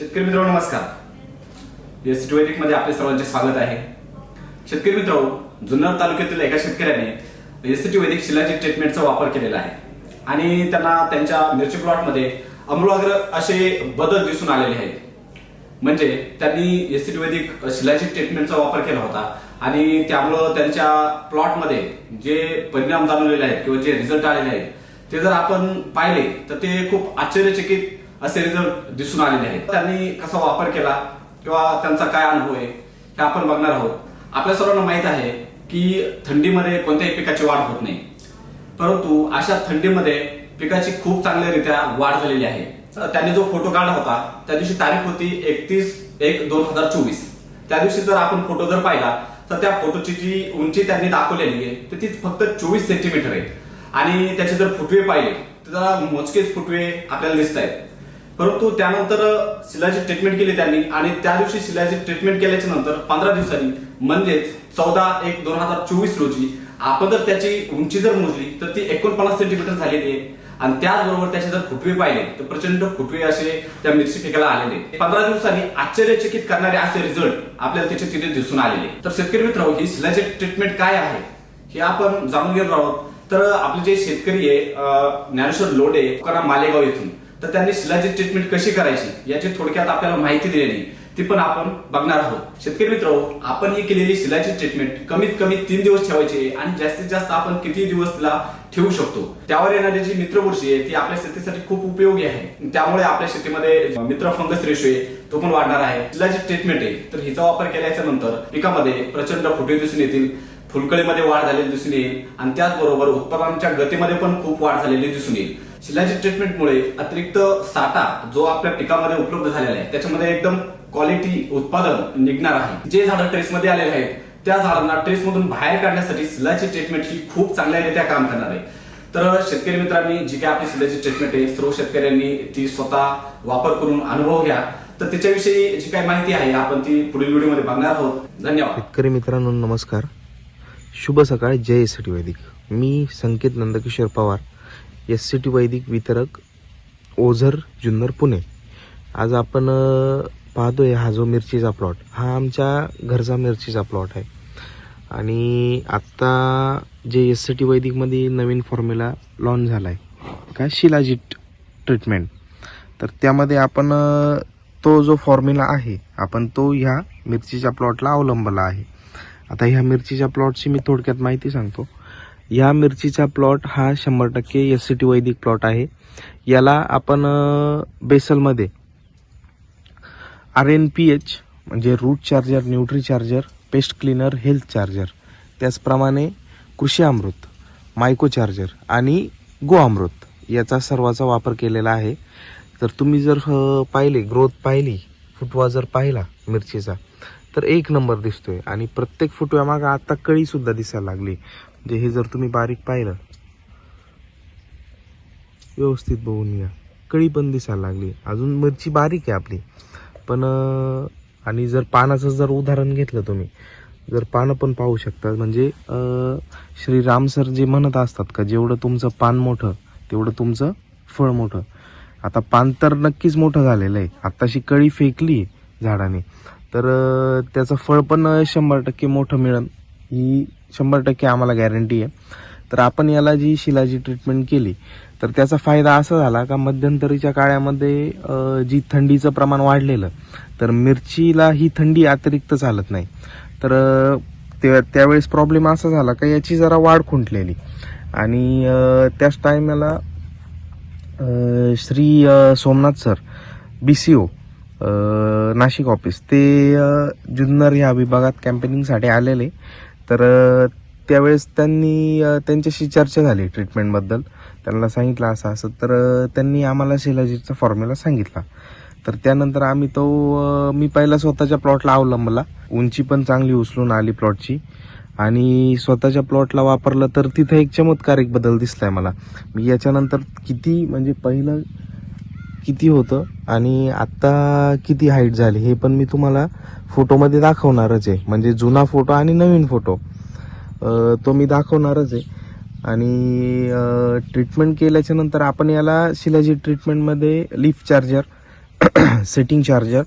शेतकरी मित्रांनो नमस्कार. एस टी मध्ये आपले सर्वांचे स्वागत आहे. शेतकरी मित्रांनो जुन्नर तालुक्यातील एका शेतकऱ्याने एस टी वैदिक शिलाजीत ट्रीटमेंटचा वापर केलेला आहे. आणि त्यांना त्यांच्या मिरची प्लॉटमध्ये अमृवाग्र असे बदल दिसून आलेले आहेत. म्हणजे त्यांनी एस टी वैदिक शिलाजी ट्रीटमेंटचा वापर केला होता आणि त्यामुळं त्यांच्या प्लॉटमध्ये जे परिणाम जाणवलेले आहेत किंवा जे रिझल्ट आलेले आहेत ते जर आपण पाहिले तर ते खूप आश्चर्यचकित असे रिझल्ट दिसून आलेले आहेत. त्यांनी कसा वापर केला किंवा त्यांचा काय अनुभव आहे हे आपण बघणार आहोत. आपल्या सर्वांना माहीत आहे की थंडीमध्ये कोणत्याही पिकाची वाढ होत नाही. परंतु अशा थंडीमध्ये पिकाची खूप चांगल्यारीत्या वाढ झालेली आहे. त्यांनी जो फोटो काढला होता त्या दिवशी तारीख होती एकतीस एक दोन हजार चोवीस. त्या दिवशी जर आपण फोटो जर पाहिला तर त्या फोटोची जी उंची त्यांनी दाखवलेली आहे तर ती फक्त चोवीस सेंटीमीटर आहे. आणि त्याचे जर फुटवे पाहिले तर जरा मोजकेच फुटवे आपल्याला दिसत आहेत परंतु त्यानंतर शिलाची ट्रीटमेंट केली त्यांनी आणि त्या दिवशी शिलाची ट्रीटमेंट केल्याच्यानंतर पंधरा दिवसांनी म्हणजेच चौदा एक दोन हजार चोवीस रोजी आपण जर त्याची उंची जर मोजली तर ती एकोणपन्नास सेंटीमीटर झालेली आहे. आणि त्याचबरोबर त्याचे जर फुटवे पाहिले तर प्रचंड फुटवे असे त्या मिरची पिकाला आलेले पंधरा दिवसांनी आश्चर्यचकित करणारे असे रिझल्ट आपल्याला त्याचे तिथे दिसून आलेले तर शेतकरी मित्र ही शिलाची ट्रीटमेंट काय आहे हे आपण जाणून घेणार आहोत. तर आपले जे शेतकरी आहे ज्ञानेश्वर लोडे मालेगाव येथून तर त्यांनी शिलाची ट्रीटमेंट कशी करायची याची थोडक्यात आपल्याला माहिती दिलेली ती पण आपण बघणार आहोत. शेतकरी मित्र आपण ही केलेली शिलाची ट्रीटमेंट कमीत कमी तीन दिवस ठेवायची आणि जास्तीत जास्त आपण किती दिवस तिला ठेवू शकतो? त्यावर येणारी जी मित्रबुरशी आहे ती आपल्या शेतीसाठी खूप उपयोगी आहे. त्यामुळे आपल्या शेतीमध्ये मित्र फंगस रेशो आहे तो पण वाढणार आहे. शिलाची ट्रीटमेंट आहे. तर हिचा वापर केल्याच्यानंतर पिकामध्ये प्रचंड फुटे दिसून येतील फुलकळीमध्ये वाढ झालेली दिसून येईल आणि त्याचबरोबर उत्पादनाच्या गतीमध्ये पण खूप वाढ झालेली दिसून येईल. शिलाजी ट्रीटमेंटमुळे अतिरिक्त साठा जो आपल्या पिकामध्ये उपलब्ध झालेला आहे त्याच्यामध्ये एकदम क्वालिटी उत्पादन निघणार आहे. जे झाडं ट्रेसमध्ये आलेले आहेत त्या झाडांना ट्रेसमधून बाहेर काढण्यासाठी सिलाची ट्रीटमेंट ही खूप चांगल्यारीत्या काम करणार आहे. तर शेतकरी मित्रांनी जी काय आपली सिलाची ट्रीटमेंट आहे सर्व शेतकऱ्यांनी ती स्वतः वापर करून अनुभव घ्या. तर त्याच्याविषयी जी काही माहिती आहे आपण ती पुढील व्हिडिओमध्ये बघणार आहोत. धन्यवाद. शेतकरी मित्रांनो नमस्कार. शुभ सकाळ. जय एस वैदिक. मी Sanket Nandkishor Pawar. S C T Vaidik वितरक ओझर जुन्नर पुणे. आज आपण पाहतोय हा जो मिरचीचा प्लॉट हा आमच्या घरचा मिरचीचा प्लॉट आहे. आणि आत्ता जे एस सी टी वैदिकमध्ये नवीन फॉर्म्युला लॉन्च झाला आहे काय शिलाजीट ट्रीटमेंट तर त्यामध्ये आपण तो जो फॉर्म्युला आहे आपण तो ह्या मिरचीच्या प्लॉटला अवलंबला आहे. आता ह्या मिरचीच्या प्लॉटची मी थोडक्यात माहिती सांगतो. ह्या मिरचीचा प्लॉट हा शंभर टक्के S C T Vaidik plot आहे. याला आपण बेसलमध्ये आर एन पी एच म्हणजे root charger nutri charger pest cleaner health charger त्याचप्रमाणे कृषी अमृत मायको चार्जर आणि गो अमृत याचा सर्वाचा वापर केलेला आहे. तर तुम्ही जर पाहिले ग्रोथ पाहिली फुटवा जर पाहिला मिरचीचा तर एक नंबर दिसतोय आणि प्रत्येक फुटव्यामागं आता कळीसुद्धा दिसायला लागली. म्हणजे हे जर तुम्ही बारीक पाहिलं व्यवस्थित बघून घ्या. कळी पण दिसायला लागली. अजून मिरची बारीक आहे आपली. पण आणि जर पानाचं जर उदाहरण घेतलं तुम्ही जर पानं पण पाहू शकता. म्हणजे श्री राम सर जे म्हणत असतात का जेवढं तुमचं पान मोठं तेवढं तुमचं फळ मोठं. आता पान तर नक्कीच मोठं झालेलं आहे. आत्ताशी कळी फेकली झाडाने. तर त्याचं फळ पण शंभर टक्के मोठं मिळेल. ही शंभर टक्के आम्हाला गॅरंटी आहे. तर आपण याला जी शिलाजी ट्रीटमेंट केली तर त्याचा फायदा असा झाला का मध्यंतरीच्या काळामध्ये जी थंडीचं प्रमाण वाढलेलं तर मिरचीला ही थंडी अतिरिक्त चालत नाही. तर त्या त्यावेळेस प्रॉब्लेम असा झाला का याची जरा वाढ खुंटलेली. आणि त्याच टायमाला Shri Somnath sir B C O Nashik office ते जुन्नर ह्या विभागात कॅम्पेनिंगसाठी आलेले. तर त्यावेळेस त्यांनी त्यांच्याशी चर्चा झाली ट्रीटमेंटबद्दल त्यांना सांगितलं असं असं. तर त्यांनी आम्हाला शिलाजीतचा फॉर्म्युला सांगितला. तर त्यानंतर आम्ही तो मी पहिला स्वतःच्या प्लॉटला अवलंबला. उंची पण चांगली उचलून आली प्लॉटची आणि स्वतःच्या प्लॉटला वापरलं तर तिथं एक चमत्कारिक बदल दिसलाय मला. मी याच्यानंतर किती म्हणजे पहिलं किती होतं आणि आत्ता किती हाईट झाली हे पण मी तुम्हाला फोटोमध्ये दाखवणारच आहे. म्हणजे जुना फोटो आणि नवीन फोटो तो मी दाखवणारच आहे. आणि ट्रीटमेंट केल्याच्यानंतर आपण याला शिलाजी ट्रीटमेंटमध्ये लिफ चार्जर सेटिंग चार्जर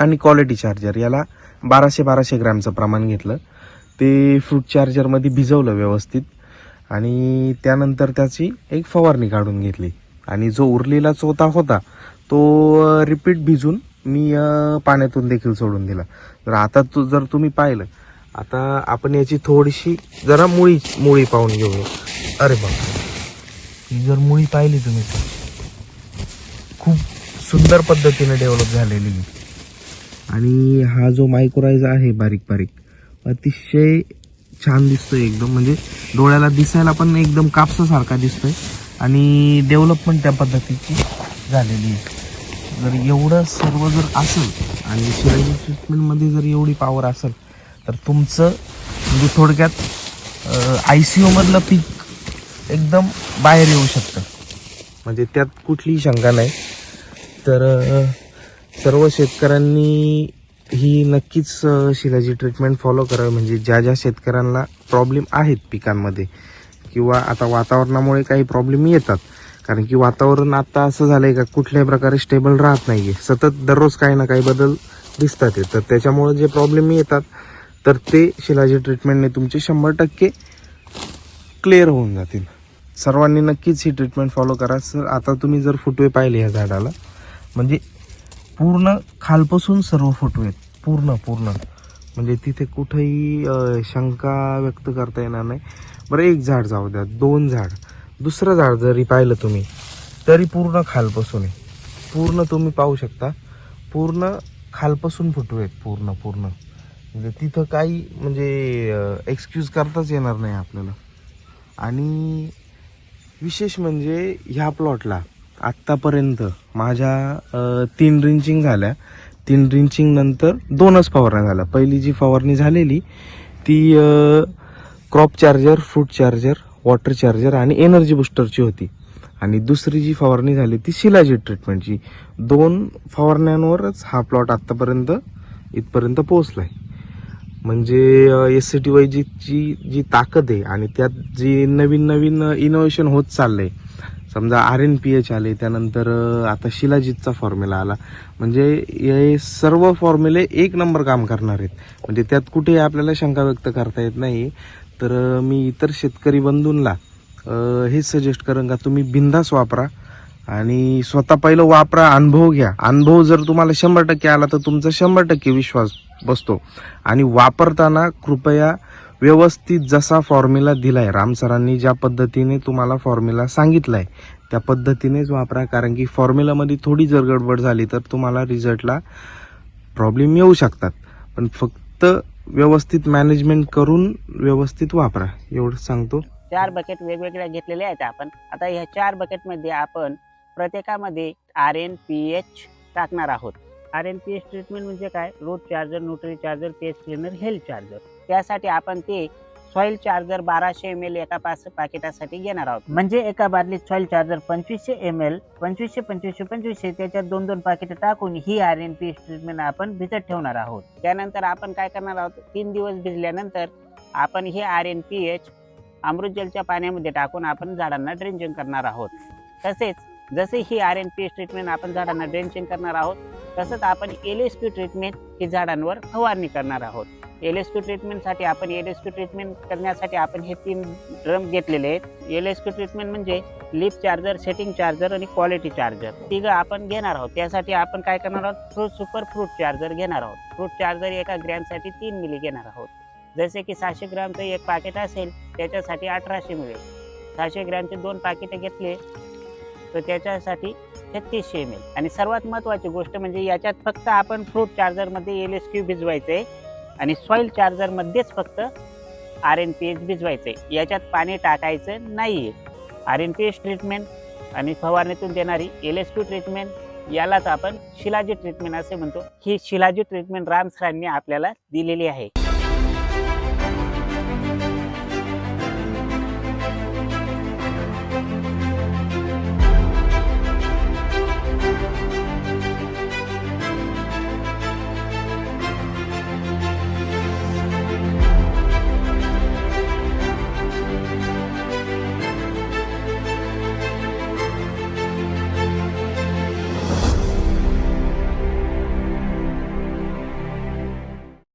आणि क्वालिटी चार्जर याला बाराशे बाराशे ग्रॅमचं प्रमाण घेतलं. ते फ्रूट चार्जरमध्ये भिजवलं व्यवस्थित. आणि त्यानंतर त्याची एक फवारणी काढून घेतली. आणि जो उरलेला चोथा होता तो रिपीट भिजून मी पाण्यातून देखील सोडून दिला. तर आता तू जर तुम्ही पाहिलं आता आपण याची थोडीशी जरा मुळी मुळी पाहून घेऊया. अरे बा ही जर मुळी पाहिली तुम्ही खूप सुंदर पद्धतीने डेव्हलप झालेली आणि हा जो मायक्रोराईज आहे बारीक बारीक अतिशय छान दिसतोय एकदम. म्हणजे डोळ्याला दिसायला पण एकदम कापसासारखा दिसतोय. आणि डेव्हलपमेंट त्या पद्धतीची झालेली आहे. जर एवढं सर्व जर असेल आणि शिराजी ट्रीटमेंटमध्ये जर एवढी पॉवर असेल तर तुमचं म्हणजे थोडक्यात आय सी यूमधलं पीक एकदम बाहेर येऊ शकतं. म्हणजे त्यात कुठलीही शंका नाही. तर सर्व शेतकऱ्यांनी ही नक्कीच शिलाजी ट्रीटमेंट फॉलो करावी. म्हणजे ज्या ज्या शेतकऱ्यांना प्रॉब्लेम आहेत पिकांमध्ये किंवा आता वातावरणामुळे काही प्रॉब्लेम येतात. कारण की वातावरण आता असं झालंय का कुठल्याही प्रकारे स्टेबल राहत नाहीये. सतत दररोज काही ना काही बदल दिसतात तर त्याच्यामुळे जे प्रॉब्लेम येतात तर ते शिलाजी ट्रीटमेंटने तुमचे शंभर टक्के क्लिअर होऊन जातील. सर्वांनी नक्कीच ही ट्रीटमेंट फॉलो करा. सर आता तुम्ही जर फुटवे पाहिले या झाडाला म्हणजे पूर्ण खालपासून सर्व फुटवे आहेत. पूर्ण पूर्ण. म्हणजे तिथे कुठेही शंका व्यक्त करता येणार नाही. बरं एक झाड जाऊ द्या दोन झाड. दुसरं झाड जरी पाहिलं तुम्ही तरी पूर्ण खालपासून आहे. पूर्ण तुम्ही पाहू शकता. पूर्ण खालपासून फुटू आहेत पूर्ण पूर्ण. म्हणजे तिथं काही म्हणजे एक्सक्यूज करताच येणार नाही आपल्याला. आणि विशेष म्हणजे ह्या प्लॉटला आत्तापर्यंत माझ्या तीन रिंचिंग झाल्या. तीन रिंचिंग नंतर दोनच फवारण्या झाल्या. पहिली जी फवारणी झालेली ती crop charger fruit charger water charger आणि एनर्जी बुस्टरची होती. आणि दुसरी जी फवारणी झाली ती शिलाजी ट्रीटमेंटची. दोन फवारण्यांवरच हा प्लॉट आत्तापर्यंत इथपर्यंत पोहोचलाय. म्हणजे एस सी टी वायची जी ताकद आहे आणि त्यात जी नवीन नवीन इनोव्हेशन होत चाललंय. समजा आर एन पी एच आले त्यानंतर आता शिलाजीतचा फॉर्म्युला आला. म्हणजे हे सर्व फॉर्म्युले एक नंबर काम करणार आहेत. म्हणजे त्यात कुठेही आपल्याला शंका व्यक्त करता येत नाही. तर मी इतर शेतकरी बंधूंना हे सजेस्ट करेन का तुम्ही बिंदास वापरा आणि स्वतः पहिलं वापरा अनुभव घ्या. अनुभव जर तुम्हाला शंभर टक्के आला तर तुमचा शंभर टक्के विश्वास बसतो. आणि वापरताना कृपया व्यवस्थित जसा फॉर्म्युला दिलाय राम सरांनी ज्या पद्धतीने तुम्हाला फॉर्म्युला सांगितलाय त्या पद्धतीनेच वापरा. कारण की फॉर्म्युलामध्ये थोडी जर गडबड झाली तर तुम्हाला रिझल्टला प्रॉब्लेम येऊ शकतात. पण फक्त व्यवस्थित मॅनेजमेंट करून व्यवस्थित वापरा. एवढं सांगतो. चार बकेट वेगवेगळ्या घेतलेल्या आहेत आपण. आता ह्या चार बकेटमध्ये आपण प्रत्येकामध्ये आर एन पी एच टाकणार आहोत. R N P H treatment म्हणजे काय? Root charger nutri charger pest cleaner health charger त्यासाठी आपण ते सॉइल चार्जर बाराशे एम एल एका पाच पाकिटासाठी घेणार आहोत. म्हणजे एका बादलीत सॉइल चार्जर पंचवीसशे एम एल पंचवीसशे पंचवीसशे पंचवीसशे त्याच्यात दोन दोन पाकिटं टाकून ही आर एन पी ट्रीटमेंट आपण भिजत ठेवणार आहोत. त्यानंतर आपण काय करणार आहोत? तीन दिवस भिजल्यानंतर आपण हे आर एन पी एच अमृत जलच्या पाण्यामध्ये टाकून आपण झाडांना ड्रेंचिंग करणार आहोत. तसेच जसे ही R N P S treatment आपण झाडांना ड्रेंचिंग करणार आहोत तसंच आपण एल एस पी ट्रीटमेंट ही झाडांवर फवारणी करणार आहोत. एल एस क्यू ट्रीटमेंटसाठी आपण एल एस क्यू ट्रीटमेंट करण्यासाठी आपण हे तीन ड्रम घेतलेले आहेत. एल एस क्यू ट्रीटमेंट म्हणजे लिप चार्जर सेटिंग चार्जर आणि क्वालिटी चार्जर तिघं आपण घेणार आहोत. त्यासाठी आपण काय करणार आहोत? फ्रूट सुपर फ्रूट चार्जर घेणार आहोत. फ्रूट चार्जर एका ग्रॅमसाठी तीन मिली घेणार आहोत. जसे की सहाशे ग्रॅमचं एक पाकिट असेल त्याच्यासाठी अठराशे मिळेल सहाशे ग्रॅमचे दोन पाकिटं घेतले तर त्याच्यासाठी छत्तीसशे एम एल आणि सर्वात महत्त्वाची गोष्ट म्हणजे याच्यात फक्त आपण फ्रूट चार्जरमध्ये एल एस क्यू भिजवायचं आहे आणि सॉईल चार्जरमध्येच फक्त आर एन पी एच भिजवायचं आहे याच्यात पाणी टाकायचं नाही आहे R N P H treatment आणि फवारणीतून देणारी एल एस क्यू ट्रीटमेंट यालाच आपण शिलाजी ट्रीटमेंट असे म्हणतो. ही शिलाजी ट्रीटमेंट राम सरांनी आपल्याला दिलेली आहे.